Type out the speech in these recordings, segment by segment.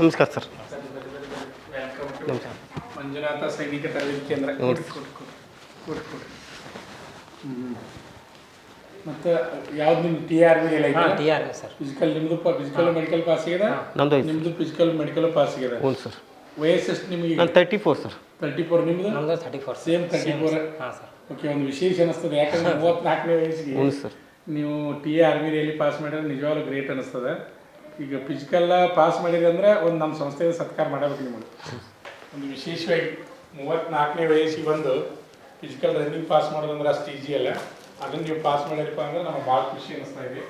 ನಮಸ್ಕಾರ ಸರ್. ನಮಸ್ಕಾರ. ಮಂಜುನಾಥ ಸೈನಿಕ ತರಬೇತಿ ಕೇಂದ್ರ. ಹ್ಞೂ ಮತ್ತು ಯಾವ್ದು ನಿಮ್ಮ ಟಿ ಆರ್ ಬಿ ಎಲ್ಲ ಹಾಂ ಟಿ ಆರ್ ಸರ್. ಫಿಸಿಕಲ್ ನಿಮ್ಮದು ಫಿಸಿಕಲ್ ಮೆಡಿಕಲ್ ಪಾಸ್ ಆಗಿದೆ? ಐತೆ ನಿಮ್ಮದು ಫಿಸಿಕಲ್ ಮೆಡಿಕಲ್ ಪಾಸ್ ಆಗಿದೆ. ಹ್ಞೂ ಸರ್. ವಯಸ್ಸು ಎಷ್ಟು ನಿಮಗೆ? ನಾನು thirty four sir. Thirty four ನಿಮ್ಮದು ನಮ್ದು thirty four same thirty four ಹಾಂ ಸರ್. ಓಕೆ ಒಂದು ವಿಶೇಷ ಅನಿಸ್ತದೆ. ಯಾಕಂದ್ರೆ ಮೂವತ್ತ್ನಾಲ್ಕನೇ ವಯಸ್ಸಿಗೆ ಹ್ಞೂ ಸರ್. ನೀವು ಟಿ ಆರ್ ಬಿಯಲ್ಲಿ ಪಾಸ್ ಮಾಡಿದ್ರೆ ನಿಜವಾಗ್ಲೂ ಗ್ರೇಟ್ ಅನಿಸ್ತದೆ. ಈಗ ಫಿಸಿಕಲ್ ಪಾಸ್ ಮಾಡಿದ್ರೆ ಅಂದ್ರೆ ಒಂದು ನಮ್ಮ ಸಂಸ್ಥೆಯ ಸತ್ಕಾರ ಮಾಡಬೇಕು ನಿಮಗೆ ಒಂದು ವಿಶೇಷವಾಗಿ ಮೂವತ್ತ್ನಾಲ್ಕನೇ ವಯಸ್ಸಿಗೆ ಬಂದು ಫಿಸಿಕಲ್ ರನ್ನಿಂಗ್ ಪಾಸ್ ಮಾಡೋದಂದ್ರೆ ಅಷ್ಟು ಈಸಿ ಅಲ್ಲ. ಅದನ್ನು ನೀವು ಪಾಸ್ ಮಾಡಿರಪ್ಪ ಅಂದ್ರೆ ನಮಗೆ ಭಾಳ ಖುಷಿ ಅನಿಸ್ತಾ ಇದೆ.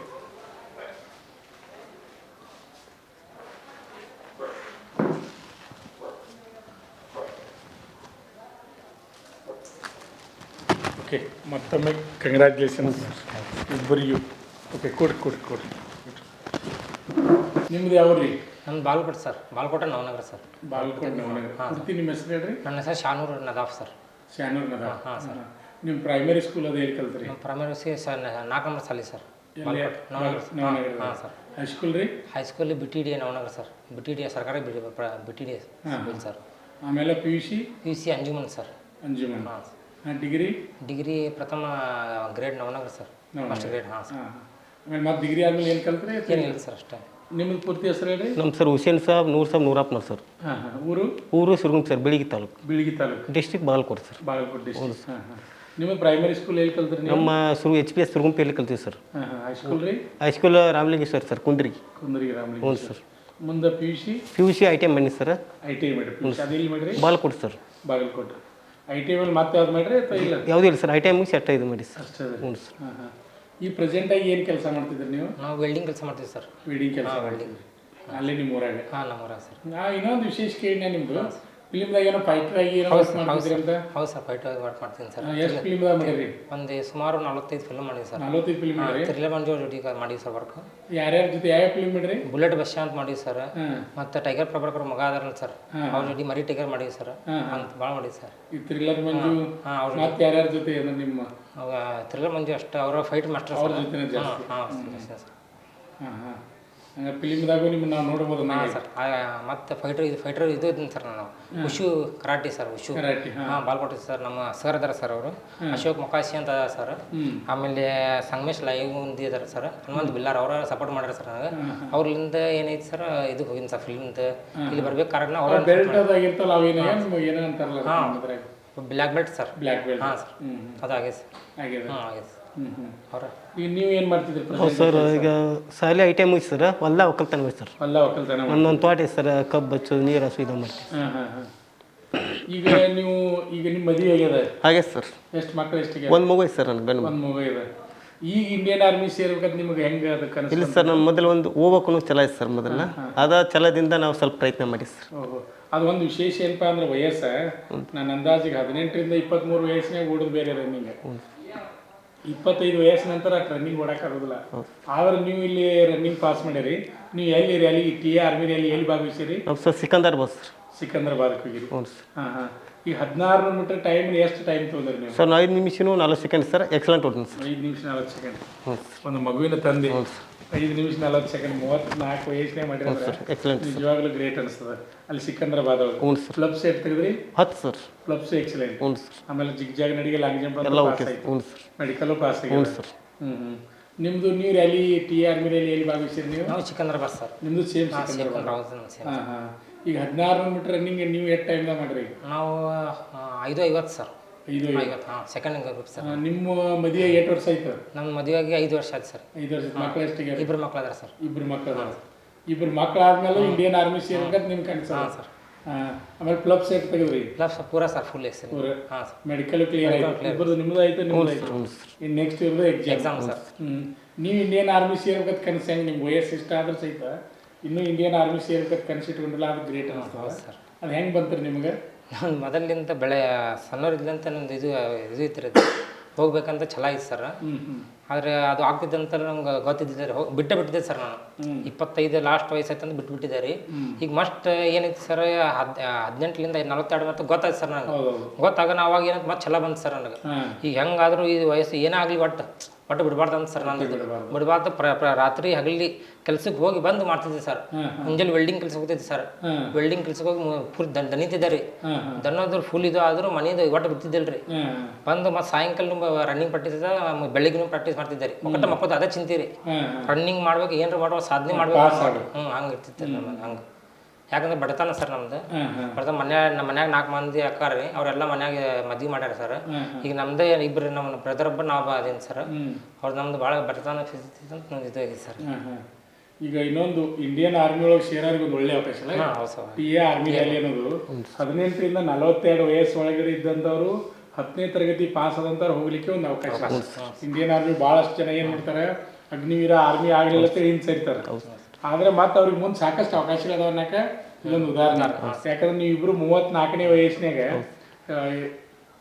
ಓಕೆ ಮತ್ತೊಮ್ಮೆ ಕಂಗ್ರ್ಯಾಚುಲೇಷನ್ಸ್ ಇಬ್ಬರಿಗೂ. ಓಕೆ ಕೊಡಿ ಕೊಡಿ ಕೊಡಿ. ನಿಮ್ದು ಯಾವ ರೀ ನಮ್ದು ಬಾಲ್ಕೋಟ್ ಸರ್. ಬಾಲ್ಕೋಟ ನವನಗರ ಸರ್. ಬಾಲ್ಕೋಟ್ ನವನಗರ. ಕುರ್ತಿ ನಿಮ್ಮ ಹೆಸರು ಹೇಳ್ರಿ? ನನ್ನ ಹೆಸರು ಶಾನೂರ್ ನದಾಫ್ ಸರ್. ಶಾನೂರ್ ನದಾಫ್. ಹಾಂ ಸರ್. ನಿಮ್ಮ ಪ್ರೈಮರಿ ಸ್ಕೂಲ್ ಅದು ಎಲ್ಲಿ ಕಲ್ತ್ರಿ? ನಮ್ಮ ಪ್ರೈಮರಿ ಸಿ ಸರ್ ನಾಲ್ಕು ನಂಬರ್ ಸಾಲಿ sir. Navanagar sir. High school sir. High school ರೀ? High school B T D Navanagar sir. B T D ಸರ್ಕಾರಿ B B T D school sir. ಆಮೇಲೆ P U C P U C Anjuman sir. Anjuman. ಹಾಂ ಹಾಂ degree degree ಪ್ರಥಮ grade Navanagar sir. First grade ಹಾಂ sir. ಹಾಂ ಆಮೇಲೆ ಮತ್ತೆ degree ಆದಮೇಲೆ ಏನು ಕಲ್ತ್ರಿ? ಏನಿಲ್ಲ ಸರ್ ಅಷ್ಟೇ. ನಿಮ್ಮದು ಪೂರ್ತಿ ಹೆಸರು ಹೇಳಿ? ನಮ್ಮ ಸರ್ ಹುಸೇನ್ ಸಾಬ್ ನೂರ್ ಸಾಬ್ ನೂರಪ್ಪನವ್ರು ಸರ್. ಹಾಂ ಹಾಂ. ಊರು? ಊರು ಸಿರುಗುಂಪ್ ಸರ್ ಬೆಳಿಗ್ಗೆ taluk. Bilagi taluk. District Bagalkote sir. Bagalkote district ಹಾಂ ಹಾಂ. ನಿಮ್ಮ ಪ್ರೈಮರಿ ಸ್ಕೂಲ್ ಎಲ್ಲಿ ಕಲ್ತ್ರಿ ನೀವು? ನಮ್ಮ ಸುರು ಎಚ್ ಪಿ ಎಸ್ ಸಿರುಗುಂಪಿಯಲ್ಲಿ ಕಲ್ತೀವಿ ಸರ್. ಹಾಂ ಹಾಂ. ಹೈಸ್ಕೂಲ್ ರೀ? High school ರಾಮಲಿಂಗೇಶ್ವರ್ sir Kundri. ಕುಂದರಿ ಹ್ಞೂ ರಾಮಲಿಂಗ ಸರ್. ಮುಂದೆ P U C P U C I T M ಮಾಡಿ ಸರ್. ಐ ಟಿ ಐ ಮಾಡಿ ಸರ್. ಯು ಸಿ ಅದು ಎಲ್ಲಿ ಮಾಡ್ರಿ? Bagalkote sir. Bagalkote. I T I ಮೇಲೆ ಮತ್ತೆ ಯಾವ್ದು ಮಾಡ್ರಿ ಅಥವಾ ಇಲ್ಲ? ಯಾವುದೂ ಇಲ್ಲ ಸರ್. ಐ ಟಿ ಎಂ ಮುಗಿಸಿ ಅಟ್ಟ ಇದು ಮಾಡಿ ಸರ್. ಅಷ್ಟೇ ಹ್ಞೂ ಸರ್. ಹಾಂ ಹಾಂ. ಈ ಪ್ರೆಸೆಂಟ್ ಆಗಿ ಏನು ಕೆಲಸ ಮಾಡ್ತಿದ್ರಿ ನೀವು? ನಾವು ವೆಲ್ಡಿಂಗ್ ಕೆಲಸ ಮಾಡ್ತೀವಿ ಸರ್. ವೆಲ್ಡಿಂಗ್ ಕೆಲಸ. ಮಾಡ್ತಿದ್ರಿ ಅಲ್ಲೇ ನಿಮ್ಮ ಊರಾಗ ಹಾಂ ನಮ್ಮೂರ ಸರ್. ನಾ ಇನ್ನೊಂದು ವಿಶೇಷ ಕೇಳಿ ನಿಮ್ದು? ಫಿಲಿಮ್ದಾಗ ಏನೋ ಏನೋ ವರ್ಕ್ ಮಾಡ್ತಿದ್ರಿ ಅಂತ? ಹೌದು ಸರ್ ವರ್ಕ್ ಮಾಡ್ತೀನಿ ಸರ್ ಎಷ್ಟು ಫಿಲಿಮ್ದಾಗ ಮಾಡಿರಿ ಒಂದು ಸುಮಾರು ನಲವತ್ತೈದು ಫಿಲ್ಮ್ ಮಾಡಿವಿ ಸರ್ ನಲವತ್ತೈದು ಫಿಲ್ಮ್ ಮಾಡಿರಿ ತಿರ್ಲೆ ಮಂಜು ಜೊತೆಗೆ ಮಾಡಿವಿ ಸರ್ ವರ್ಕ್ ಯಾರ್ಯಾರ ಜೊತೆ ಯಾವ ಫಿಲ್ಮ್ ಮಾಡಿರಿ ಬುಲೆಟ್ ಬಸ್ ಅಂತ ಮಾಡಿವಿ ಸರ್ ಮತ್ತೆ ಟೈಗರ್ ಪ್ರಭಾಕರ್ ಮಗ ಅದಾರಲ್ಲ ಸರ್ ಅವ್ರ ಜೊತೆ ಮರಿ ಟೈಗರ್ ಮಾಡಿವಿ ಸರ್ ಅಂತ ಭಾಳ ಮಾಡಿವಿ ಸರ್ ಈ ಥ್ರಿಲ್ಲರ್ ಮಂಜು ಅವ್ರ ಮತ್ತೆ ಯಾರ್ಯಾರ ಜೊತೆ ಏನೋ ನಿಮ್ಮ? ಅವಾಗ ತಿರ್ಲೆ ಮಂಜು ಅಷ್ಟು ಅವರ ಫೈಟ್ ಮಾಸ್ಟರ್ ಅವ್ರ ಜಾಸ್ತಿ. ಹಾಂ ಹಾಂ ಸರ್ ಹಾಂ ಹಾಂ. ಫಿಲಿಮ್ದಾಗೂ ನಿಮ್ಮನ್ನ ನಾವು ನೋಡ್ಬೋದು ಹಾಂ ಸರ್ ಮತ್ತೆ ಫೈಟರ್ ಇದು ಫೈಟರ್ ಇದು ಇದ್ದೀನಿ ಸರ್ ನಾನು. Wushu karate sir wushu. ಹಾಂ. ಹಾಂ ಬಾಲ್ಕೋಟೆ ಸರ್ ನಮ್ಮ ಸರ್ ಅದಾರ ಸರ್ ಅವರು. ಅಶೋಕ್ ಮುಖಾಶಿ ಅಂತ ಅದಾರ ಸರ್ ಆಮೇಲೆ ಸಂಗಮೇಶ್ ಲೈವ್ ಒಂದು ಇದಾರೆ ಸರ್. ಹನುಮಂತ್ ಬಿಲ್ಲಾರ್ ಅವರ ಸಪೋರ್ಟ್ ಮಾಡ್ಯಾರ ಸರ್ ನನಗೆ. ಅವ್ರಲಿಂದ ಏನೈತಿ ಸರ್ ಇದು ಹೋಗಿನಿ ಸರ್ ಫಿಲ್ಮ್ದು ಇಲ್ಲಿ ಬರ್ಬೇಕು ಕಾರಣ ಅದ್ರಾಗ black belt sir. Black belt. ಹಾಂ ಸರ್. ಅದಾಗಿದೆ ಸರ್. ಹಾಂ ಆಗಿದೆ ಹ್ಞೂ ಈಗ ನೀವು ಏನು ಮಾಡ್ತಿದ್ರಿ ಸರ್ ಈಗ ಶಾಲೆ ಐ ಟಿ ಮುಗಿಸಿ ಸರ್ ಹೊಲ ಒಕ್ಕಲ್ತನ ಹೋಗಿ ಸರ್ ಅಲ್ಲ ಒಕ್ಕಲ್ತನ ಮಾಡಿ ಒಂದೊಂದು ತೋಟ ಐತೆ ಸರ್ ಕಬ್ಬು ಹಚ್ಚು ನೀರು ಹಸು ಇದು ಮಾಡ್ತೀವಿ. ಹಾಂ ಹಾಂ ಹಾಂ. ಈಗ ನೀವು ಈಗ ನಿಮ್ಮ ಮದುವೆ ಆಗ್ಯದ ಹಾಗೆ ಸರ್. ಎಷ್ಟು ಮಕ್ಕಳು ಎಷ್ಟಿಗೆ ಒಂದು ಮಗು ಐತೆ ಸರ್ ನನಗೆ ಬೆನ್ನು ಒಂದು ಮಗು ಇದೆ. ಈಗ ಇಂಡಿಯನ್ ಆರ್ಮಿ ಸೇರ್ಬೇಕಂತ ನಿಮಗೆ ಹೆಂಗೆ ಅದು ಕನಸು ಇಲ್ಲ ಸರ್ ನಾನು ಮೊದಲು ಒಂದು ಹೋಗ್ಬೇಕು ಐತೆ ಸರ್ ಮೊದಲ ಅದ ಛಲದಿಂದ ನಾವು ಸ್ವಲ್ಪ ಪ್ರಯತ್ನ ಮಾಡಿ ಸರ್. ಓಹೋ. ಅದು ಒಂದು ವಿಶೇಷ ಏನಪ್ಪ ಅಂದ್ರೆ ವಯಸ್ಸ? ನನ್ನ ಅಂದಾಜಿಗೆ ಹದಿನೆಂಟರಿಂದ ಇಪ್ಪತ್ತ್ಮೂರು ವಯಸ್ಸಿನಾಗ ಓಡೋದು ಬೇರೆ ರನ್ನಿಂಗ್. ಇಪ್ಪತ್ತೈದು ವಯಸ್ಸಿನ ನಂತರ ರನ್ನಿಂಗ್ ಓಡೋಕ್ಕಾಗೋದಿಲ್ಲ ಆದ್ರೆ ನೀವು ಇಲ್ಲಿ ರನ್ನಿಂಗ್ ಪಾಸ್ ಮಾಡಿರಿ. ನೀವು ಎಲ್ಲಿ ರ್ಯಾಲಿ ಟಿ ಆರ್ಮಿ ರ್ಯಾಲಿ ಎಲ್ಲಿ ಭಾಗವಹಿಸಿರಿ? Sir Secunderabad sir. ಹೋಗಿರಿ. ಹ್ಞೂ ಸರ್. ಹಾಂ ಹಾಂ. ಈಗ ಹದಿನಾರು ಮೀಟರ್ ಟೈಮ್ ಎಷ್ಟು ಟೈಮ್ ತೊಗೊಂಡ್ರಿ ನೀವು? ಸರ್ ಐದು ನಿಮಿಷನೂ ನಲ್ವತ್ತು ಸೆಕೆಂಡ್ ಸರ್. ಎಕ್ಸಲೆಂಟ್ ಹೊಡ್ತೀನಿ ಸರ್. ಐದು ನಿಮಿಷ ನಾಲ್ಕು ಸೆಕೆಂಡ್ ಒಂದು ಮಗುವಿನ ತಂದೆ. ಐದು ನಿಮಿಷ ನಲ್ವತ್ತು ಸೆಕೆಂಡ್ ಮೂವತ್ನಾಲ್ಕು ಮಾಡಿದ್ರೆ ಸರ್ ಎಕ್ಸಲೆಂಟ್ ನಿಜವಾಗ್ಲೂ ಗ್ರೇಟ್ ಅನಿಸ್ತದೆ. ಅಲ್ಲಿ ಸಿಕಂದ್ರಾಬಾದ್ ಅವ್ರು ಹ್ಞೂ ಸರ್. ಎಷ್ಟು ತೆಗೆದ್ರಿ? ಹತ್ತು ಸರ್. ಕ್ಲಬ್ಸ್ ಎಕ್ಸಲೆಂಟ್ ಹ್ಞೂ ಸರ್. ಆಮೇಲೆ ಜಿಗ್ ಜಾಗ್ ನಡಿಗೆ ಲಾಂಗ್ ಜಂಪ್ ಎಲ್ಲ ಓಕೆ ಹ್ಞೂ ಸರ್. ಮೆಡಿಕಲ್ ಪಾಸ್ ಹ್ಞೂ ಆಗಿದೆ ಸರ್. ಹ್ಞೂ ಹ್ಞೂ ನಿಮ್ಮದು ನೀವು ರ್ಯಾಲಿ ಟಿ ಆರ್ಮಿ ರ್ಯಾಲಿ ಎಲ್ಲಿ ಭಾಗವಹಿಸಿರಿ ನೀವು? ನಾವು ಚಿಕಂದ್ರ ಬಸ್ ಸರ್. ನಿಮ್ಮದು ಸೇಮ್ ಹಾಂ ಸಿಕಂದ್ರಾಬಾದ್ ಹಾಂ ಹಾಂ. ಈಗ ಹದಿನಾರು ಮೀಟರ್ ರನ್ನಿಂಗ್ ನೀವು ಎಷ್ಟು ಟೈಮ್ದಾಗ ಮಾಡಿರಿ? ನಾವು ಐದು ಐವತ್ತು ಸರ್. ಐದು ಐವತ್ತು ಹಾಂ ಸೆಕೆಂಡ್ ಗ್ರೂಪ್ ಸರ್ ನಿಮ್ಮ ಮದುವೆ ಎಷ್ಟು ವರ್ಷ ಆಯ್ತು? ನಮ್ಮ ಮದುವೆಗೆ ಐದು ವರ್ಷ ಆಯ್ತು ಸರ್ ಐದು ವರ್ಷ ಮಕ್ಕಳು ಎಷ್ಟಿಗೆ ಇಬ್ಬರು ಮಕ್ಳು ಅದಾರ ಸರ್ ಇಬ್ರು ಮಕ್ಕಳು ಅದಾರ ಇಬ್ರು ಮಕ್ಕಳಾದ್ಮೇಲೆ ಇಂಡಿಯನ್ ಆರ್ಮಿ ಸೇರ್ಬೇಕಂತ ನಿಮ್ ಕನಸು ಹಾಂ ಸರ್ ಆಮೇಲೆ ಪ್ಲಬ್ ಸೆಟ್ ತೆಗೆದ್ರಿ? ಪ್ಲಸ್ ಪೂರಾ ಸರ್ ಫುಲ್ ಎಕ್ಸ್ ಪೂರ? ಹಾಂ ಸರ್ ಮೆಡಿಕಲ್ ಕ್ಲಿಯರ್ ಆಯ್ತು. ಇಬ್ಬರದು ನಿಮ್ಮದು ಆಯ್ತು ನಿಮ್ಮದು ಆಯ್ತು? ಇನ್ನು ನೆಕ್ಸ್ಟ್ ಇರೋದು ಎಕ್ಸಾಮ್ ಸರ್ ಹ್ಮ್. ನೀವು ಇಂಡಿಯನ್ ಆರ್ಮಿ ಸೇರ್ಬೇಕಂತ ಕನಸು ಹೆಂಗೆ ನಿಮ್ಗೆ? ವಯಸ್ಸು ಇಷ್ಟ ಆದ್ರೂ ಸಹಿತ ಇನ್ನೂ ಇಂಡಿಯನ್ ಆರ್ಮಿ ಸೇರ್ಬೇಕಂತ ಕನಸು ಇಟ್ಕೊಂಡಿಲ್ಲ ಅದು ಗ್ರೇಟ್ ಅನ್ನಿಸ್ತದೆ ಸರ್ ಅದು ಹೆಂಗೆ ಬಂತ್ರಿ ನಿಮ್ಗೆ? ನಾನು ಮೊದಲಿಂದ ಬೆಳೆ ಸಣ್ಣವ್ರಿದ್ದಂತ ನಂದು ಇದು ಇದು ಇತ್ತು ಹೋಗ್ಬೇಕಂತ ಛಲ ಐತೆ ಸರ್. ಆದರೆ ಅದು ಆಗ್ತಿದ್ದಂತ ನಮ್ಗೆ ಗೊತ್ತಿದ್ದಿದೆ ರೀ. ಹೋಗಿ ಬಿಟ್ಟೆ ಬಿಟ್ಟಿದ್ದೆ ಸರ್ ನಾನು. ಇಪ್ಪತ್ತೈದು ಲಾಸ್ಟ್ ವಯಸ್ಸು ಆಯ್ತು ಅಂತ ಬಿಟ್ಬಿಟ್ಟಿದ್ದೆ ರೀ. ಈಗ ಮಸ್ಟ್ ಏನೈತಿ ಸರ್ ಹದ್ ಹದಿನೆಂಟರಿಂದ ನಲವತ್ತೆರಡು ಮತ್ತು ಗೊತ್ತಾಯ್ತು ಸರ್ ನನಗೆ ಗೊತ್ತಾಗ ಅವಾಗ ಏನಂತ ಮತ್ತೆ ಛಲ ಬಂತು ಸರ್ ನನಗೆ. ಈಗ ಹೆಂಗಾದ್ರೂ ಈ ವಯಸ್ಸು ಏನೇ ಆಗಲಿ ಒಟ್ಟು. ಒಟ್ಟು ಬಿಡಬಾರ್ದು ಅಂತ ಸರ್ ನಾನು ಬಿಡಬಾರ್ದು. ರಾತ್ರಿ ಹಗಲಿ ಕೆಲಸಕ್ಕೆ ಹೋಗಿ ಬಂದು ಮಾಡ್ತಿದ್ದೆ ಸರ್. ಮುಂಜಾನೆ ವೆಲ್ಡಿಂಗ್ ಕೆಲ್ಸಕ್ಕೆ ಹೋಗ್ತಿದ್ದೆ ಸರ್. ವೆಲ್ಡಿಂಗ್ ಕೆಲ್ಸಕ್ಕೆ ಹೋಗಿ ಫುಲ್ ದನಿತಿದ್ದೆ ರೀ. ದನ್ನೋದ್ರ ಫುಲ್ ಇದು ಆದರೂ ಮನೆಯಿಂದ ಒಟ್ಟು ಬಿಡ್ತಿದ್ದಿಲ್ಲ ರೀ. ಬಂದು ಮತ್ತೆ ಸಾಯಂಕಾಲ ರನ್ನಿಂಗ್ ಪ್ರಾಕ್ಟೀಸ್ ಬೆಳಿಗ್ಗೆ ಪ್ರಾಕ್ಟೀಸ್ ಮಾಡ್ತಿದ್ದೆ ರೀ. ಒಕ್ಕಟ ಮಕ್ಕಳು ಅದೇ ಚಿಂತೆ ರೀ. ರನ್ನಿಂಗ್ ಮಾಡ್ಬೇಕು ಏನ್ರ ಮಾಡುವ ಸಾಧನೆ ಮಾಡ್ಬೇಕು ಹ್ಞೂ ಹಂಗೆ ಇರ್ತಿತ್ತು ಹಂಗೆ. ಯಾಕಂದ್ರೆ ಬಡತನ ಸರ್ ನಮ್ದು. ಬಡತನ ಮನ್ಯಾಗ ನಮ್ಮ ಮನ್ಯಾಗ ನಾಲ್ಕು ಮಂದಿ ಅಕ್ಕಾರ ರೀ ಅವರೆಲ್ಲ ಮನ್ಯಾಗ ಮದ್ವೆ ಮಾಡ್ಯಾರ ಸರ್. ಈಗ ನಮ್ದೇ ಇಬ್ರು ನಮ್ಮ ಬ್ರದರ್ ಒಬ್ಬ ನಾವು ಅದೇನು ಸರ್. ಅವ್ರು ನಮ್ದು ಭಾಳ ಬಡತನ ಸ್ಥಿತಿ ಅಂತ ನಮ್ದು ಇದು ಸರ್. ಈಗ ಇನ್ನೊಂದು ಇಂಡಿಯನ್ ಆರ್ಮಿ ಒಳಗೆ ಸೇರೋರಿಗೆ ಒಂದು ಒಳ್ಳೆ ಅವಕಾಶ ಪಿ ಎ ಆರ್ಮಿ ಅಲ್ಲಿ ಅನ್ನೋದು. ಹದಿನೆಂಟರಿಂದ ನಲವತ್ತೆರಡು ವಯಸ್ಸು ಒಳಗಡೆ ಇದ್ದಂಥವ್ರು ಹತ್ತನೇ ತರಗತಿ ಪಾಸ್ ಆದಂಥವ್ರು ಹೋಗ್ಲಿಕ್ಕೆ ಒಂದು ಅವಕಾಶ. ಇಂಡಿಯನ್ ಆರ್ಮಿ ಭಾಳಷ್ಟು ಜನ ಏನು ಮಾಡ್ತಾರೆ? ಅಗ್ನಿವೀರ ಆರ್ಮಿ ಆಗಲಿಲ್ಲ ಅಂತ ಹಿಂದೆ ಸೇರ್ತಾರೆ. ಆದ್ರೆ ಮತ್ತೆ ಅವ್ರಿಗೆ ಮುಂದೆ ಸಾಕಷ್ಟು ಅವಕಾಶಗಳು ಅನ್ನಕ ಇದೊಂದು ಉದಾಹರಣೆ. ಯಾಕಂದ್ರೆ ನೀವು ಇಬ್ರು ಮೂವತ್ನಾಲ್ಕನೇ ವಯಸ್ಸಿನಾಗ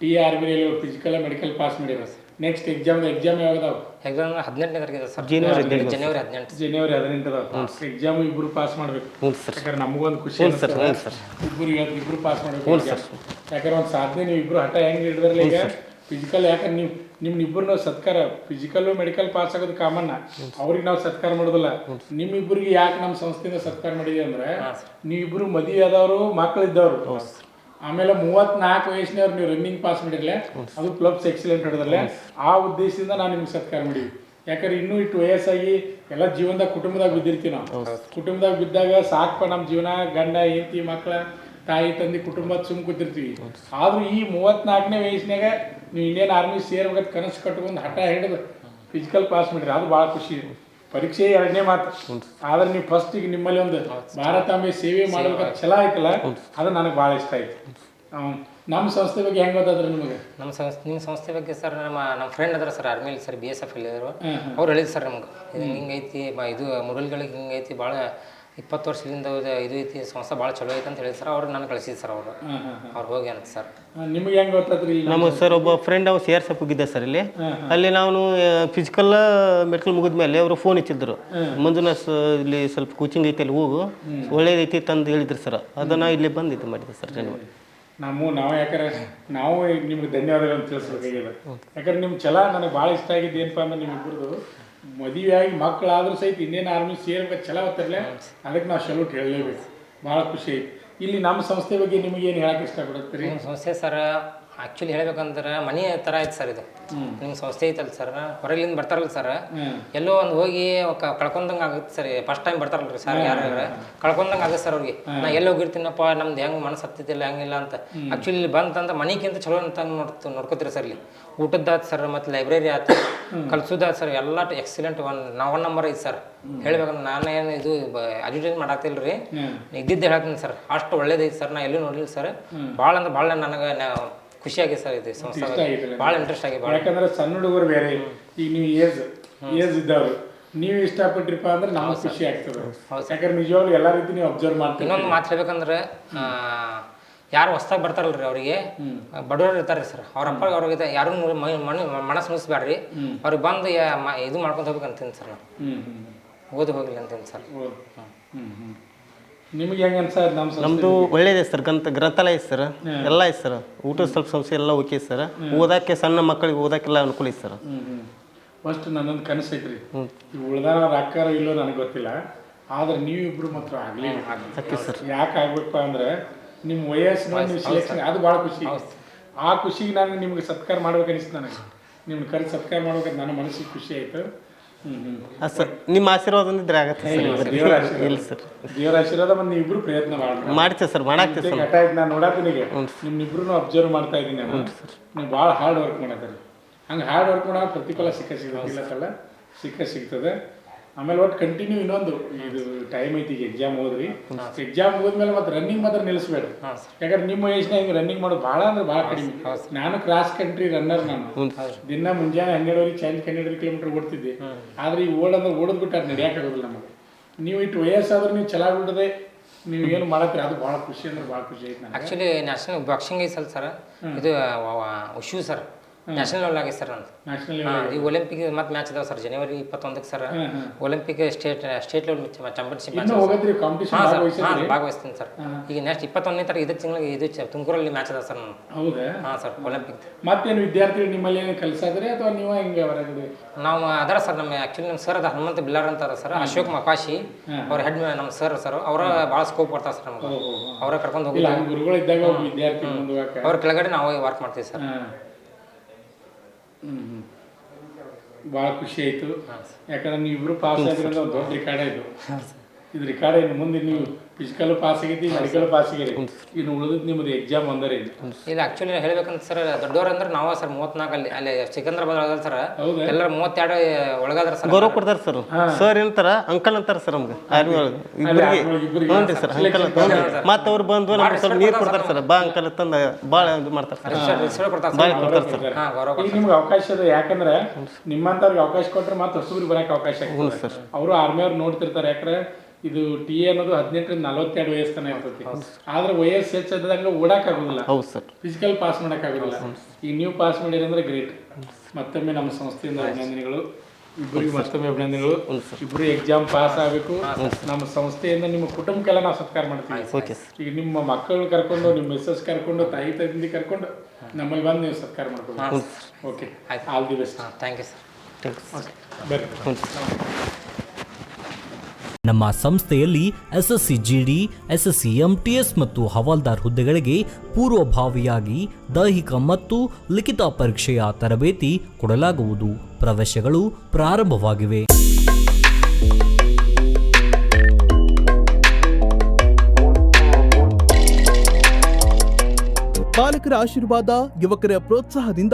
T army physical medical pass ಮಾಡಿರೋ ನೆಕ್ಸ್ಟ್ ಎಕ್ಸಾಮ್ ಎಕ್ಸಾಮ್ ಯಾವ್ದಾವ ಎಕ್ಸಾಮ್ ಹದಿನೆಂಟನೇ ತಾರೀಕು ಸರ್. ಜನವರಿ ಜನವರಿ ಹದಿನೆಂಟು ಜನವರಿ ಹದಿನೆಂಟು. ಎಕ್ಸಾಮ್ ಇಬ್ರು ಪಾಸ್ ಮಾಡ್ಬೇಕು. ಯಾಕಂದ್ರೆ ನಮಗೊಂದು ಖುಷಿ ಸರ್ ಇಬ್ರು ಇವತ್ತು ಇಬ್ರು ಪಾಸ್ ಮಾಡ್ಬೇಕು. ಯಾಕಂದ್ರೆ ಒಂದು ಸಾಧನೆ ನೀವು ಇಬ್ರು ಹಠ ಹೆಂಗ್ ಹಿಡಿದ್ರಲ್ಲ ಈಗ? ಫಿಸಿಕಲ್ ಯಾಕಂದ್ರೆ ನೀವು ನಿಮ್ ಇಬ್ಬರು ಸತ್ಕಾರ ಫಿಸಿಕಲ್ಲು ಮೆಡಿಕಲ್ ಪಾಸ್ ಆಗೋದು ಕಾಮನ್ನ ಅವ್ರಿಗೆ ನಾವು ಸತ್ಕಾರ ಮಾಡೋದಿಲ್ಲ. ನಿಮ್ಮಿಬ್ಬರಿಗೆ ಯಾಕೆ ನಮ್ಮ ಸಂಸ್ಥೆಯಿಂದ ಸತ್ಕಾರ ಮಾಡಿದೀವಿ ಅಂದ್ರೆ ನೀವಿಬ್ರು ಮದುವೆ ಆದವರು ಮಕ್ಕಳಿದ್ದವರು ಇದ್ದವರು. ಆಮೇಲೆ ಮೂವತ್ನಾಲ್ಕು ವಯಸ್ಸಿನವ್ರು ನೀವು ರನ್ನಿಂಗ್ ಪಾಸ್ ಮಾಡಿರ್ಲೆ ಅದು ಕ್ಲಬ್ಸ್ ಎಕ್ಸಿಲೆಂಟ್ ಹಿಡಿದ್ರಲ್ಲ ಆ ಉದ್ದೇಶದಿಂದ ನಾನು ನಿಮ್ಗೆ ಸತ್ಕಾರ ಮಾಡೀವಿ ಯಾಕಂದ್ರೆ ಇನ್ನೂ ಇಷ್ಟು ವಯಸ್ಸಾಗಿ ಎಲ್ಲ ಜೀವನದಾಗ ಕುಟುಂಬದಾಗ ಬಿದ್ದಿರ್ತೀವಿ ನಾವು. ಕುಟುಂಬದಾಗ ಬಿದ್ದಾಗ ಸಾಕಪ್ಪ ನಮ್ಮ ಜೀವನ ಗಂಡ ಹೆಂಡತಿ ಮಕ್ಕಳ ತಾಯಿ ತಂದೆ ಕುಟುಂಬ ಸುಮ್ ಕೂತಿರ್ತೀವಿ. ಆದ್ರೂ ಈ ಮೂವತ್ನಾಲ್ಕನೇ ವಯಸ್ಸಿನಾಗ ನೀವು ಇಂಡಿಯನ್ ಆರ್ಮಿ ಸೇರ್ಬೇಕಂತ ಕನಸು ಕಟ್ಕೊಂಡು ಹಠ ಹಿಡಿದು ಫಿಸಿಕಲ್ ಪಾಸ್ ಮಾಡಿರಿ ಅದು ಭಾಳ ಖುಷಿ. ಪರೀಕ್ಷೆ ಎರಡನೇ ಮಾತು. ಆದ್ರೆ ನೀವು ಫಸ್ಟ್ ಈಗ ನಿಮ್ಮಲ್ಲಿ ಒಂದು ಭಾರತಾಂಬೆ ಸೇವೆ ಮಾಡ್ಬೇಕಂತ ಛಲ ಐತಲ್ಲ ಅದು ನನಗೆ ಭಾಳ ಇಷ್ಟ ಆಯ್ತು. ನಮ್ಮ ಸಂಸ್ಥೆ ಬಗ್ಗೆ ಹೆಂಗ್ ಗೊತ್ತಾದ್ರೆ ನಿಮಗೆ? ನಮ್ಮ ಸಂಸ್ಥೆ ನಿಮ್ಮ ಸಂಸ್ಥೆ ಬಗ್ಗೆ ಸರ್ ನಮ್ಮ ನಮ್ಮ ಫ್ರೆಂಡ್ ಅದರ ಸರ್ ಆರ್ಮಿಲಿ ಸರ್ ಬಿ ಎಸ್ ಎಫ್ ಇಲ್ಲಿದ್ರು ಅವ್ರು. ಹೇಳಿದ್ರು ಸರ್ ನಮ್ಗೆ. ಇದು ಹಿಂಗೈತಿ ಬ- ಇದು ಮುರಲ್ಗಳಿಗೆ ಹಿಂಗೈತಿ ಭಾಳ ಇಪ್ಪತ್ತು ವರ್ಷದಿಂದ ಇದು ಇದು ಐತಿ ಸಂಸ್ಥೆ ಭಾಳ ಚಲೋ ಐತೆ ಅಂತ ಹೇಳಿ ಸರ್ ಅವ್ರು ನಾನು ಕಳಿಸಿದ್ದು ಸರ್ ಅವರು. ಅವ್ರು ಹೋಗಿ ಅಂತ ಸರ್. ನಿಮ್ಗೆ ಹೆಂಗ್ ಗೊತ್ತಾದ್ರಿ ನಮ್ಮ ಸರ್ ಒಬ್ಬ ಫ್ರೆಂಡ್ ಅವ್ರು ಸಿ ಆರ್ ಸಪ್ ಹೋಗಿದ್ದೆ ಸರ್ ಇಲ್ಲಿ. ಅಲ್ಲಿ ನಾನು ಫಿಸಿಕಲ್ ಮೆಡಿಕಲ್ ಮುಗಿದ ಮೇಲೆ ಅವರು ಫೋನ್ ಇಚ್ಚಿದ್ರು ಮಂಜುನಾಥ್ ಇಲ್ಲಿ ಸ್ವಲ್ಪ ಕೋಚಿಂಗ್ ಐತೆ ಅಲ್ಲಿ ಹೋಗು. ಒಳ್ಳೇದೈತಿ ತಂದು ಹೇಳಿದ್ರು ಸರ್. ಅದನ್ನ ಇಲ್ಲಿ ಬಂದು ಇದು ಮಾಡಿದೆ ಸರ್ ಜನವರಿ ನಾವು ನಾವು ಯಾಕಂದ್ರೆ ನಾವು ನಿಮ್ಗೆ ಧನ್ಯವಾದಗಳನ್ನು ತಿಳಿಸ್ಬೇಕಾಗಿಲ್ಲ ಯಾಕಂದ್ರೆ ನಿಮ್ಮ ಛಲ ನನಗೆ ಭಾಳ ಇಷ್ಟ ಆಗಿದ್ದು ಏನಪ್ಪ ಅಂದ್ರೆ ನಿಮ್ಮಿಬ್ಬರದು. ಮದುವೆಯಾಗಿ ಮಕ್ಕಳಾದ್ರೂ ಸಹಿತ ಇನ್ನೇನು ಆರ್ಮಿ ಸೇರ್ಬೇಕು ಚಲೋ ಅದಕ್ಕೆ ನಾವು ಸಲ್ಯೂಟ್ ಹೇಳಲೇಬೇಕು. ಭಾಳ ಖುಷಿ. ಇಲ್ಲಿ ನಮ್ಮ ಸಂಸ್ಥೆ ಬಗ್ಗೆ ನಿಮಗೇನು ಹೇಳಕ್ಕೆ ಇಷ್ಟಪಡುತ್ತೀರಿ? ಸಂಸ್ಥೆ ಸರ್ ಆ್ಯಕ್ಚುಲಿ ಹೇಳ್ಬೇಕಂದ್ರೆ ಮನೆ ಥರ ಐತೆ ಸರ್ ಇದು. ನಿಮ್ಮ ಸಂಸ್ಥೆ ಐತಲ್ಲ ಸರ್ ಹೊರಗಿಂದ ಬರ್ತಾರಲ್ಲ ಸರ್. ಎಲ್ಲೋ ಒಂದು ಹೋಗಿ ಒಕ್ಕ ಕಳ್ಕೊಂಡಂಗೆ ಆಗುತ್ತೆ ಸರ್ ಫಸ್ಟ್ ಟೈಮ್ ಬರ್ತಾರಲ್ಲ ರೀ ಸರ್ ಯಾರು ಕಳ್ಕೊಂಡಂಗೆ ಆಗುತ್ತೆ ಸರ್ ಅವ್ರಿಗೆ. ನಾ ಎಲ್ಲಿ ಹೋಗಿರ್ತೀನಪ್ಪ ನಮ್ದು ಹೆಂಗೆ ಮನಸ್ಸು ಹತ್ತಿದ್ದಿಲ್ಲ ಹಂಗಿಲ್ಲ ಅಂತ. ಆ್ಯಕ್ಚುಲಿ ಇಲ್ಲಿ ಬಂತಂದ್ರೆ ಮನೆಗಿಂತ ಚಲೋ ಅಂತ ನೋಡ್ತು ನೋಡ್ಕೋತೀರಿ ಸರ್ ಇಲ್ಲಿ. ಊಟದ್ದಾತ್ ಸರ್ ಮತ್ತು ಲೈಬ್ರರಿ ಆಯ್ತು ಕಲ್ಸೋದಾತ್ ಸರ್ ಎಲ್ಲ ಎಕ್ಸಲೆಂಟ್ ಒನ್ ನಾ ಒನ್ ನಂಬರ್ ಐತೆ ಸರ್. ಹೇಳ್ಬೇಕಂದ್ರೆ ನಾನು ಏನು ಇದು ಅಡ್ವರ್ಟೈಸ್ ಮಾಡಾಕ್ತಿಲ್ಲ ರೀ. ಇದ್ದಿದ್ದು ಹೇಳ್ತೀನಿ ಸರ್. ಅಷ್ಟು ಒಳ್ಳೇದೈತೆ ಸರ್ ನಾ ಎಲ್ಲೂ ನೋಡಿಲ್ಲ ಸರ್. ಭಾಳ ಅಂದ್ರೆ ಭಾಳ ನನಗೆ ನಾ- ಖುಷಿ ಆಗಿದೆ ಸರ್ ಇದು ಸಂಸ್ಥೆ ಭಾಳ ಇಂಟ್ರೆಸ್ಟ್ ಆಗಿ ಭಾಳ ಯಾಕಂದ್ರೆ ಸಣ್ಣ ಹುಡುಗರು ಬೇರೆ. ಈಗ ನೀವು ಏಜ್ ಏಜ್ ಇದ್ದವರು ನೀವು ಇಷ್ಟಪಟ್ಟಿರಪ್ಪ ಅಂದ್ರೆ ನಾವು ಖುಷಿ ಆಗ್ತದೆ. ಯಾಕಂದ್ರೆ ನಿಜವಾಗ್ಲೂ ಎಲ್ಲ ರೀತಿ ನೀವು ಅಬ್ಸರ್ವ್ ಮಾಡ್ತೀವಿ ಇನ್ನೊಂದು ಮಾತು ಹೇಳ್ಬೇಕಂದ್ರೆ ಯಾರು ಹೊಸ್ದಾಗಿ ಬರ್ತಾರಲ್ರಿ ಅವರಿಗೆ? ಬಡವರು ಇರ್ತಾರೆ ಸರ್. ಅವ್ರ ಅಪ್ಪ ಅವ್ರಿಗೆ ಯಾರು ಮನಸ್ಸು ಮುಗಿಸ್ಬೇಡ್ರಿ. ಅವ್ರಿಗೆ ಬಂದು ಇದು ಮಾಡ್ಕೊಂತ ಹೋಗ್ಬೇಕಂತೀನಿ ಸರ್ ನಾನು. ಓದಿ ಹೋಗ್ಲಿ ಅಂತೀನಿ ಸರ್. ನಿಮ್ಗೆ ಹೆಂಗೆ ಅನ್ಸಾಯ್ತು ನಮ್ಮ ನಮ್ಮದು ಒಳ್ಳೇದೇ ಸರ್ ಗ್ರಂಥ ಗ್ರಂಥಾಲಯ ಐತೆ ಸರ್ ಎಲ್ಲ ಐತೆ ಸರ್ ಊಟದ ಸ್ವಲ್ಪ ಸಮಸ್ಯೆ ಎಲ್ಲ ಓಕೆ ಸರ್ ಓದಕ್ಕೆ ಸಣ್ಣ ಮಕ್ಕಳಿಗೆ ಓದಕ್ಕೆಲ್ಲ ಅನುಕೂಲ ಐತೆ ಸರ್ ಫಸ್ಟ್ ನನ್ನೊಂದು ಕನಸು ಐತ್ರಿ. ಈ ಉಳ್ದಾರ ರಾಕಾರ ಇಲ್ಲೋ ನನಗೆ ಗೊತ್ತಿಲ್ಲ. ಆದ್ರೆ ನೀವಿಬ್ರು ಮಾತ್ರ ಆಗ್ಲಿಲ್ಲ ಯಾಕೆ ಆಗ್ಬೇಕು ಅಂದ್ರೆ ನಿಮ್ಮ ವಯಸ್ಸಿನ ನೀವು ಸೆಲೆಕ್ಷನ್ ಅದು ಭಾಳ ಖುಷಿ. ಆ ಖುಷಿಗೆ ನಾನು ನಿಮ್ಗೆ ಸತ್ಕಾರ ಮಾಡ್ಬೇಕು ಅನಿಸ್ತು ನನಗೆ. ನಿಮ್ಗೆ ಕರೆ ಸತ್ಕಾರ ಮಾಡ್ಬೇಕಂತ ನನ್ನ ಮನಸ್ಸಿಗೆ ಖುಷಿ ಆಯ್ತು. ಹಾಂ ಸರ್ ನಿಮ್ಮ ಆಶೀರ್ವಾದ ಇದ್ರೆ ಆಗತ್ತೆ ಸರ್. ಇಲ್ಲ ಸರ್. ದೇವರ ಆಶೀರ್ವಾದ ಬಂದು ನೀವಿಬ್ರು ಪ್ರಯತ್ನ ಮಾಡಿ ಮಾಡ್ತೇವೆ ಸರ್ ಮಾಡಾಕ್ತೇವೆ ಸರ್. ಘಟ ಆಯ್ತು ನಾನು ನೋಡತ್ತೀನಿ ನಿಮ್ಮಿಬ್ರು ಅಬ್ಸರ್ವ್ ಮಾಡ್ತಾ ಇದ್ದೀನಿ ನಾನು. ನೀವು ಭಾಳ ಹಾರ್ಡ್ ವರ್ಕ್ ಮಾಡತ್ತೀರಿ ಹಂಗೆ ಹಾರ್ಡ್ ವರ್ಕ್ ಮಾಡೋ ಪ್ರತಿಫಲ ಸಿಕ್ಕ ಸಿಗೋದಿಲ್ಲತ್ತಲ್ಲ ಸಿಕ್ಕ ಸಿಗ್ತದೆ. ಆಮೇಲೆ ಒಟ್ಟು ಕಂಟಿನ್ಯೂ ಇನ್ನೊಂದು. ಇದು ಟೈಮ್ ಐತಿ ಈಗ ಎಕ್ಸಾಮ್ ಹೋದ್ರಿ ಎಕ್ಸಾಮ್ ಹೋದ್ಮೇಲೆ ಮತ್ತೆ ರನ್ನಿಂಗ್ ಮಾತ್ರ ನಿಲ್ಲಿಸ್ಬೇಡ ಯಾಕಂದ್ರೆ ನಿಮ್ಮ ವಯಸ್ಸಿನಾಗ ಹಿಂಗೆ ರನ್ನಿಂಗ್ ಮಾಡೋದು ಭಾಳ ಅಂದ್ರೆ ಭಾಳ ಕಡಿಮೆ. ನಾನು ಕ್ರಾಸ್ ಕಂಟ್ರಿ ರನ್ನರ್ ನಾನು. ದಿನ ಮುಂಜಾನೆ ಹನ್ನೆರಡುವರೆ ಚಾಂಜ್ ಹನ್ನೆರಡು ಕಿಲೋಮೀಟರ್ ಓಡ್ತಿದ್ದೆ. ಆದ್ರೆ ಈ ಓಡಂದ್ರೆ ಓಡದ್ ಬಿಟ್ಟು ಅದು ನಡೆಯೋಕ್ಕಾಗೋದಿಲ್ಲ ನಮಗೆ. ನೀವು ಇಟ್ಟು ವಯಸ್ಸಾದ್ರೆ ನೀವು ಚೆನ್ನಾಗಿ ನೀವು ಏನು ಮಾಡತ್ತೀರಿ? ಅದು ಭಾಳ ಖುಷಿ ಅಂದ್ರೆ ಭಾಳ ಖುಷಿ ಆಯ್ತು ನನಗೆ ಆ್ಯಕ್ಚುಲಿ ನ್ಯಾಷನಲ್ ಬಾಕ್ಸಿಂಗ್ ಐತಲ್ ಸರ್. ಇದು ಶೂ ಸರ್. ನ್ಯಾಷನಲ್ ಲೆವೆಲ್ ಆಗಿ ಸರ್ ನಂದು. ನ್ಯಾಷನಲ್ ಈ ಒಲಿಂಪಿಕ್ ಮತ್ತೆ ಮ್ಯಾಚ್ ಅದಾವ ಸರ್ ಜನವರಿ ಇಪ್ಪತ್ತೊಂದಕ್ಕೆ sir. Olympic state state level championship match ಇನ್ನೂ ಕಾಂಪಿಟೇಷನ್ ಹಾಂ ಸರ್. ಹಾಂ ಭಾಗವಹಿಸ್ತೀನಿ ಸರ್. ಈಗ ನೆಕ್ಸ್ಟ್ ಇಪ್ಪತ್ತೊಂದನೇ ತಾರೀಕು ಇದೇ ತಿಂಗಳ ಇದು ತುಮಕೂರಲ್ಲಿ ಮ್ಯಾಚ್ ಅದಾವ ಸರ್ ನಾನು ಹಾಂ ಸರ್ ಒಲಿಂಪಿಕ್ ಮತ್ತೇನು ವಿದ್ಯಾರ್ಥಿಗಳು ನಿಮ್ಮಲ್ಲಿ ಏನು ಇದ್ರೆ ಅಥವಾ ನೀವು ಹಿಂಗೆ ಹೊರಗಡೆ? ನಾವು ಅದರ ಸರ್ ನಮ್ಮ ಆ್ಯಕ್ಚುಲಿ ನಮ್ಮ ಸರ್ ಅದ ಹನುಮಂತ ಬಿಲ್ಲಾರ್ ಅಂತಾರ ಸರ್ ಅಶೋಕ್ ಮಕಾಶಿ ಅವ್ರ ಹೆಡ್ ನಮ್ಮ ಸರ್ ಸರ್ ಅವರ ಭಾಳ ಸ್ಕೋಪ್ ಕೊಡ್ತಾರೆ ಸರ್ ನಮ್ಗೆ. ಅವರ ಕರ್ಕೊಂಡು ಹೋಗಿ ವಿದ್ಯಾರ್ಥಿ ಅವ್ರ ಕೆಳಗಡೆ ನಾವು ವರ್ಕ್ ಮಾಡ್ತೀವಿ ಸರ್. ಹ್ಞೂ ಭಾಳ ಖುಷಿ ಆಯಿತು. ಯಾಕಂದ್ರೆ ನೀವು ಇಬ್ರು ಪಾಸ್ ಆಗಿರೋದು ದೊಡ್ಡ ರಿಕಾರ್ಡ್ ಇದು. ಇದು ರಿಕಾರ್ಡ್ ಏನು ಮುಂದೆ ನೀವು ಫಿಸಿಕಲ್ ಪಾಸ್ ಆಗೈತಿ ಮೆಡಿಕಲ್ ಪಾಸ್ ಆಗೈತಿ ಇನ್ನು ಉಳಿದದ್ದು ನಿಮ್ಮದು ಎಕ್ಸಾಮ್ ಅಂದರೆ ಇಲ್ಲ ಆಕ್ಚುಲಿ ಹೇಳ್ಬೇಕಂತ ಸರ್ ದೊಡ್ಡವ್ರು ಅಂದ್ರೆ ನಾವ ಸರ್ ಮೂವತ್ನಾಲ್ಕು ಅಲ್ಲಿ ಅಲ್ಲಿ ಸಿಕಂದ್ರಾಬಾದ್ ಒಳಗದ ಸರ್. ಎಲ್ಲ ಎಲ್ಲರ ಮೂವತ್ತೆರಡು ಒಳಗಾದ್ರ ಸರ್. ಗೌರವ ಕೊಡ್ತಾರೆ ಸರ್. ಸರ್ ಏನಂತಾರ ಅಂಕಲ್ ಅಂತಾರ ಸರ್ ನಮ್ಗೆ. ಆರ್ಮಿ ಒಳಗೆ. ಇಬ್ಬರಿಗೆ. ಹ್ಞೂ ಸರ್ ಅಂಕಲ್ ಅಂತ ಮತ್ತೆ ಅವ್ರು ಬಂದು ನಮ್ಗೆ ಸ್ವಲ್ಪ ನೀರು ಕೊಡ್ತಾರೆ ಸರ್ ಬಾ ಅಂಕಲ್ ತಂದ ಭಾಳ ಇದು ಮಾಡ್ತಾರೆ ಸರ್. ಭಾಳ ಸರ್. ಕೊಡ್ತಾರೆ. ಸರ್. ನಿಮ್ಗೆ ಅವಕಾಶ ಇದೆ ಯಾಕಂದ್ರೆ ನಿಮ್ಮಂತವ್ರಿಗೆ ಅವಕಾಶ ಕೊಟ್ರೆ ಮತ್ತೆ ಹೊಸಬ್ರಿಗೆ ಬರಕ್ಕೆ ಅವಕಾಶ ಆಗ್ತದೆ. ಅವರು ಆರ್ಮಿ ಅವ್ರು ನೋಡ್ತಿರ್ತಾರೆ ಯಾಕಂದ್ರೆ ಇದು ಟಿ ಎ ಅನ್ನೋದು ಹದಿನೆಂಟರಿಂದ ನಲವತ್ತೆರಡು ವಯಸ್ಸು ತನಕ ಇರ್ತೈತಿ. ಆದ್ರೆ ವಯಸ್ಸು ಹೆಚ್ಚಾದಂಗ ಓಡಾಕಾಗೋದಿಲ್ಲ. ಹೌದು ಸರ್. ಫಿಸಿಕಲ್ ಪಾಸ್ ಮಾಡೋಕ್ಕಾಗೋದಿಲ್ಲ. ಈಗ ನೀವು ಪಾಸ್ ಮಾಡಿರಿ ಅಂದ್ರೆ ಗ್ರೇಟ್ ಮತ್ತೊಮ್ಮೆ ನಮ್ಮ ಸಂಸ್ಥೆಯಿಂದ ಅಭಿನಂದನೆಗಳು. ಇಬ್ಬರಿಗೆ ಮತ್ತೊಮ್ಮೆ ಅಭಿನಂದನೆಗಳು. ಇಬ್ಬರು ಎಕ್ಸಾಮ್ ಪಾಸ್ ಆಗಬೇಕು. ನಮ್ಮ ಸಂಸ್ಥೆಯಿಂದ ನಿಮ್ಮ ಕುಟುಂಬಕ್ಕೆಲ್ಲ ನಾವು ಸತ್ಕಾರ ಮಾಡ್ತೀವಿ. ಈಗ ನಿಮ್ಮ ಮಕ್ಕಳು ಕರ್ಕೊಂಡು ನಿಮ್ಮ ಮಿಸ್ಸಸ್ ಕರ್ಕೊಂಡು ತಾಯಿ ತಂದೆ ಕರ್ಕೊಂಡು ನಮ್ಮಲ್ಲಿ ಬಂದು ನೀವು ಸತ್ಕಾರ ಮಾಡ್ಕೊಂಡು okay all the best thank you sir okay ಬರ್ರಿ. ನಮ್ಮ ಸಂಸ್ಥೆಯಲ್ಲಿ ಎಸ್ಎಸ್ಸಿ ಜಿಡಿ ಎಸ್ಎಸ್ಸಿ ಎಂಟಿಎಸ್ ಮತ್ತು ಹವಾಲ್ದಾರ್ ಹುದ್ದೆಗಳಿಗೆ ಪೂರ್ವಭಾವಿಯಾಗಿ ದೈಹಿಕ ಮತ್ತು ಲಿಖಿತ ಪರೀಕ್ಷೆಯ ತರಬೇತಿ ಕೊಡಲಾಗುವುದು. ಪ್ರವೇಶಗಳು ಪ್ರಾರಂಭವಾಗಿವೆ. ಪಾಲಕರ ಆಶೀರ್ವಾದ ಯುವಕರ ಪ್ರೋತ್ಸಾಹದಿಂದ